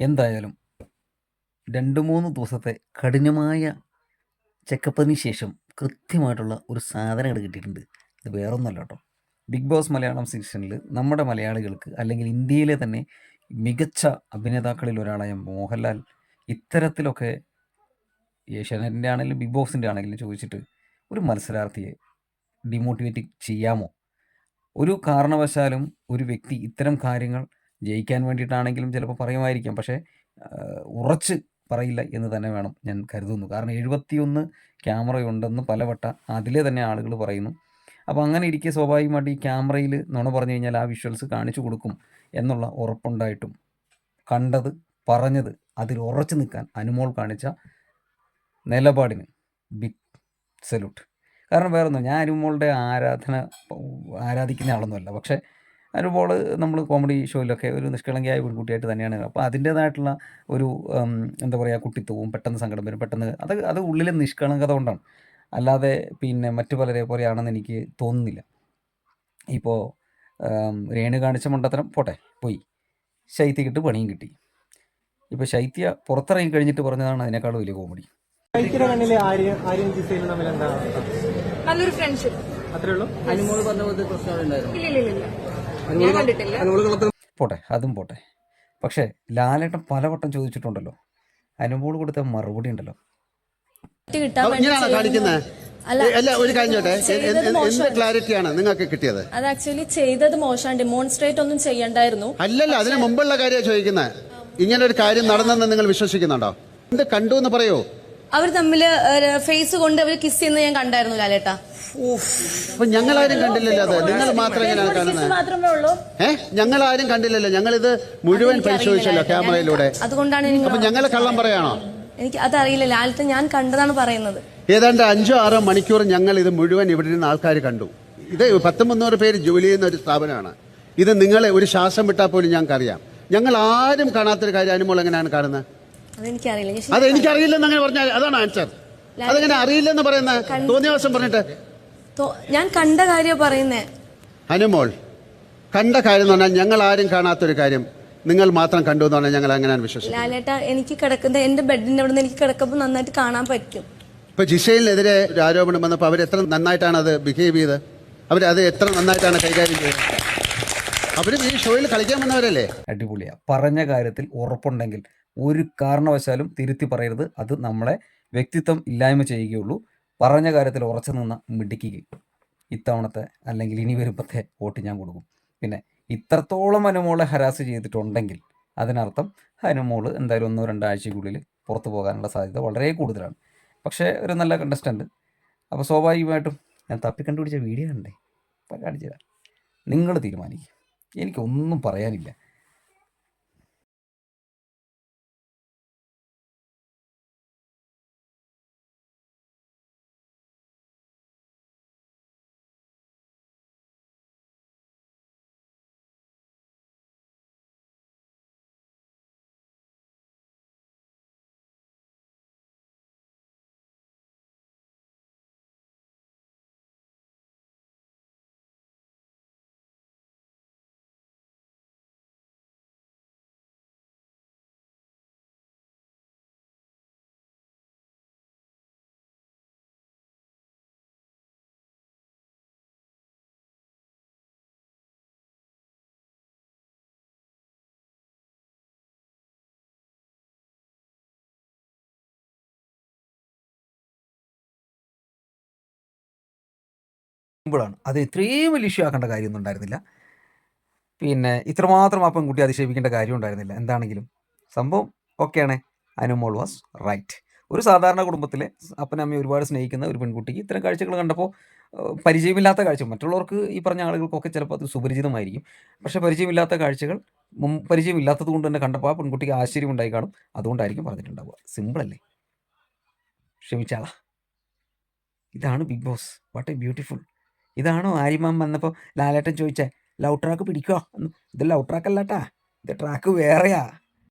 എന്തായാലും രണ്ട് മൂന്ന് ദിവസത്തെ കഠിനമായ ചെക്കപ്പിന് ശേഷം കൃത്യമായിട്ടുള്ള ഒരു സാധനം ഇവിടെ കിട്ടിയിട്ടുണ്ട്. ഇത് വേറൊന്നല്ല കേട്ടോ. ബിഗ് ബോസ് മലയാളം സീസണിൽ നമ്മുടെ മലയാളികൾക്ക് അല്ലെങ്കിൽ ഇന്ത്യയിലെ തന്നെ മികച്ച അഭിനേതാക്കളിൽ ഒരാളായ മോഹൻലാൽ ഇത്തരത്തിലൊക്കെ ഏഷ്യാനെറ്റിന്റെ ആണെങ്കിലും ബിഗ് ബോസിന്റെ ആണെങ്കിലും ചോദിച്ചിട്ട് ഒരു മത്സരാർത്ഥിയെ ഡിമോട്ടിവേറ്റ് ചെയ്യാമോ? ഒരു കാരണവശാലും ഒരു വ്യക്തി ഇത്തരം കാര്യങ്ങൾ ജയിക്കാൻ വേണ്ടിയിട്ടാണെങ്കിലും ചിലപ്പോൾ പറയുമായിരിക്കാം. പക്ഷേ ഉറച്ച് പറയില്ല എന്ന് തന്നെ വേണം ഞാൻ കരുതുന്നു. കാരണം എഴുപത്തിയൊന്ന് ക്യാമറയുണ്ടെന്ന് പലവട്ട അതിലെ തന്നെ ആളുകൾ പറയുന്നു. അപ്പോൾ അങ്ങനെ ഇരിക്കെ സ്വാഭാവികമായിട്ട് ഈ ക്യാമറയിൽ നുണ പറഞ്ഞു കഴിഞ്ഞാൽ ആ വിഷ്വൽസ് കാണിച്ചു കൊടുക്കും എന്നുള്ള ഉറപ്പുണ്ടായിട്ടും കണ്ടത് പറഞ്ഞത് അതിൽ ഉറച്ചു നിൽക്കാൻ അനുമോൾ കാണിച്ച നിലപാടിന് ബിഗ് സല്യൂട്ട് കാരണം വേറൊന്നും ഞാൻ അനുമോളുടെ ആരാധന ആരാധിക്കുന്ന ആളൊന്നുമല്ല. പക്ഷേ അനുമോൾ നമ്മൾ കോമഡി ഷോയിലൊക്കെ ഒരു നിഷ്കളങ്കയായ പെൺകുട്ടിയായിട്ട് തന്നെയാണ്. അപ്പോൾ അതിന്റേതായിട്ടുള്ള ഒരു എന്താ പറയുക കുട്ടിത്വവും പെട്ടെന്ന് സങ്കടം വരും പെട്ടെന്ന് അത് അത് ഉള്ളിലെ നിഷ്കളങ്കത കൊണ്ടാണ്. അല്ലാതെ പിന്നെ മറ്റു പലരെ പോലെയാണെന്ന് എനിക്ക് തോന്നുന്നില്ല. ഇപ്പോൾ രേണു കാണിച്ച മണ്ടത്തരം പോട്ടെ പോയി. ശൈത്യക്കിട്ട് പണിയും കിട്ടി. ഇപ്പോൾ ശൈത്യ പുറത്തിറങ്ങി കഴിഞ്ഞിട്ട് പറഞ്ഞതാണ് അതിനേക്കാൾ വലിയ കോമഡി നല്ലൊരു ഫ്രണ്ട്ഷിപ്പ് അത്രേ ഉള്ളൂ? അനുമോൾ പറഞ്ഞ പോലത്തെ പ്രശ്നങ്ങളുണ്ടായിരുന്നു? ഇല്ല ഇല്ല ഇല്ല പോട്ടെ അതും പോട്ടെ. പക്ഷേ ലാലേട്ടൻ പലവട്ടം ചോദിച്ചിട്ടുണ്ടല്ലോ. അനുമോൾ കൊടുത്ത മറുപടി ഉണ്ടല്ലോ. അല്ല, അല്ല ഒരു കാര്യം ചോട്ടെ. എന്ത്. ക്ലാരിറ്റിയാണ് നിങ്ങൾക്ക് കിട്ടിയത്? അത് ആക്ച്വലി ചെയ്തത് മോശമാണ്. ഡെമോൺസ്ട്രേറ്റ് ഒന്നും ചെയ്യണ്ടായിരുന്നു. അല്ലല്ല അതിന് മുമ്പുള്ള കാര്യമാണ് ചോദിക്കുന്നത് ഇങ്ങനെ ഒരു കാര്യം നടന്നെന്ന് നിങ്ങൾ വിശ്വസിക്കുന്നുണ്ടോ? എന്ത് കണ്ടു എന്ന് പറയൂ? അവർ തമ്മിൽ ഫേസ് കൊണ്ട് അവർ കിസ് ചെയ്യുന്നത് ഞാൻ കണ്ടായിരുന്നു ലാലേട്ടാ. ഞങ്ങൾ ഞങ്ങളാരും കണ്ടില്ലല്ലോ അത്. നിങ്ങൾ മാത്രം എങ്ങനെയാണ് കാണുന്നത് മാത്രമേ ഉള്ളൂ. ആരും ഞങ്ങളാരും കണ്ടില്ലല്ലോ. ഞങ്ങൾ ഇത് മുഴുവൻ പരിശോധിച്ചല്ലോ ക്യാമറയിലൂടെ. അതുകൊണ്ടാണ് അപ്പൊ ഞങ്ങൾ കള്ളം പറയാണോ? എനിക്ക് അതറിയില്ല. ലാലേട്ടൻ ഞാൻ കണ്ടതാണ് പറയുന്നത്. ഏതാണ്ട് അഞ്ചോ ആറോ മണിക്കൂർ ഞങ്ങൾ ഇത് മുഴുവൻ ഇവിടെ നിന്ന് ആൾക്കാർ കണ്ടു. ഇത് പത്ത് മുന്നൂറ് പേര് ജോലി ചെയ്യുന്ന ഒരു സ്ഥാപനമാണ്. ഇത് നിങ്ങളെ ഒരു ശ്വാസം വിട്ടാൽ പോലും ഞങ്ങൾക്ക് അറിയാം ഞങ്ങൾ ആരും കാണാത്തൊരു കാര്യം അനുമോൾ എങ്ങനെയാണ് കാണുന്നത്? അതെനിക്കറിയില്ല. അത് എനിക്കറിയില്ലെന്ന് അങ്ങനെ പറഞ്ഞാൽ അതാണ് ആൻസർ. അതെങ്ങനെ അറിയില്ലെന്ന് പറയുന്ന തോന്നിയ വശം പറഞ്ഞിട്ട്. ഞാൻ കണ്ട കാര്യം പറയുന്നേ. അനുമോൾ കണ്ട കാര്യം എന്ന് പറഞ്ഞാൽ ഞങ്ങൾ ആരും കാണാത്തൊരു കാര്യം. നിങ്ങൾ മാത്രം കണ്ടു എന്ന് പറഞ്ഞാൽ ഞങ്ങൾ അങ്ങനെയാണ് വിശ്വസിക്കുന്നത്. ലാലേട്ട എനിക്ക് കിടക്കുന്ന എന്റെ ബെഡിന്റെ അവിടെ നിന്ന് എനിക്ക് കിടക്കുമ്പോൾ നന്നായിട്ട് കാണാൻ പറ്റും. ഇപ്പൊ ജിഷയിലെതിരെ ഒരു ആരോപണം വന്നപ്പോൾ അവർ എത്ര നന്നായിട്ടാണ് അത് ബിഹേവ് ചെയ്ത്? അവർ അത് എത്ര നന്നായിട്ടാണ് കൈകാര്യം ചെയ്തത്? അവരും ഈ ഷോയിൽ കളിക്കാൻ വന്നവരല്ലേ? അടിപൊളിയാ. പറഞ്ഞ കാര്യത്തിൽ ഉറപ്പുണ്ടെങ്കിൽ ഒരു കാരണവശാലും തിരുത്തി പറയരുത്. അത് നമ്മളെ വ്യക്തിത്വം ഇല്ലായ്മ ചെയ്യുകയുള്ളൂ. പറഞ്ഞ കാര്യത്തിൽ ഉറച്ചു നിന്ന് മിടിക്കുക ഇത്തവണത്തെ അല്ലെങ്കിൽ ഇനി വരുമ്പത്തെ വോട്ട് ഞാൻ കൊടുക്കും. പിന്നെ ഇത്രത്തോളം അനുമോളെ ഹരാസ് ചെയ്തിട്ടുണ്ടെങ്കിൽ അതിനർത്ഥം അനുമോൾ എന്തായാലും ഒന്നോ രണ്ടാഴ്ചയ്ക്കുള്ളിൽ പുറത്തു പോകാനുള്ള സാധ്യത വളരെ കൂടുതലാണ്. പക്ഷേ ഒരു നല്ല കണ്ടസ്റ്റന്റ് അപ്പോൾ സ്വാഭാവികമായിട്ടും ഞാൻ തപ്പി കണ്ടുപിടിച്ച വീഡിയോ കണ്ടേ. കാണിച്ചു തരാം നിങ്ങൾ തീരുമാനിക്കും. എനിക്കൊന്നും പറയാനില്ല. സിമ്പിളാണ് അത് ഇത്രയും വലിയ ഇഷ്യൂ ആക്കേണ്ട കാര്യമൊന്നും ഉണ്ടായിരുന്നില്ല. പിന്നെ ഇത്രമാത്രം ആ പെൺകുട്ടി അതിശയിപ്പിക്കേണ്ട കാര്യം ഉണ്ടായിരുന്നില്ല. എന്താണെങ്കിലും സംഭവം ഓക്കെയാണ്. Anumol was right. ഒരു സാധാരണ കുടുംബത്തിലെ അപ്പനമ്മയെ ഒരുപാട് സ്നേഹിക്കുന്ന ഒരു പെൺകുട്ടിക്ക് ഇത്തരം കാഴ്ചകൾ കണ്ടപ്പോൾ പരിചയമില്ലാത്ത കാഴ്ച. മറ്റുള്ളവർക്ക് ഈ പറഞ്ഞ ആളുകൾക്കൊക്കെ ചിലപ്പോൾ അത് സുപരിചിതമായിരിക്കും. പക്ഷേ പരിചയമില്ലാത്ത കാഴ്ചകൾ പരിചയമില്ലാത്തത് കൊണ്ട് തന്നെ കണ്ടപ്പോൾ ആ പെൺകുട്ടിക്ക് ആശ്ചര്യം ഉണ്ടായി കാണും. അതുകൊണ്ടായിരിക്കും പറഞ്ഞിട്ടുണ്ടാവുക. സിമ്പിളല്ലേ ക്ഷമിച്ചാളാ. ഇതാണ് Bigg Boss what a beautiful ഇതാണോ ആര്യമാൻ വന്നപ്പോൾ ലാലേട്ടൻ ചോദിച്ചേ ലവ് ട്രാക്ക് പിടിക്കോ? എന്ന്. ഇത് ലവ് ട്രാക്ക് അല്ലാട്ടാ ഇത് ട്രാക്ക് വേറെയാ.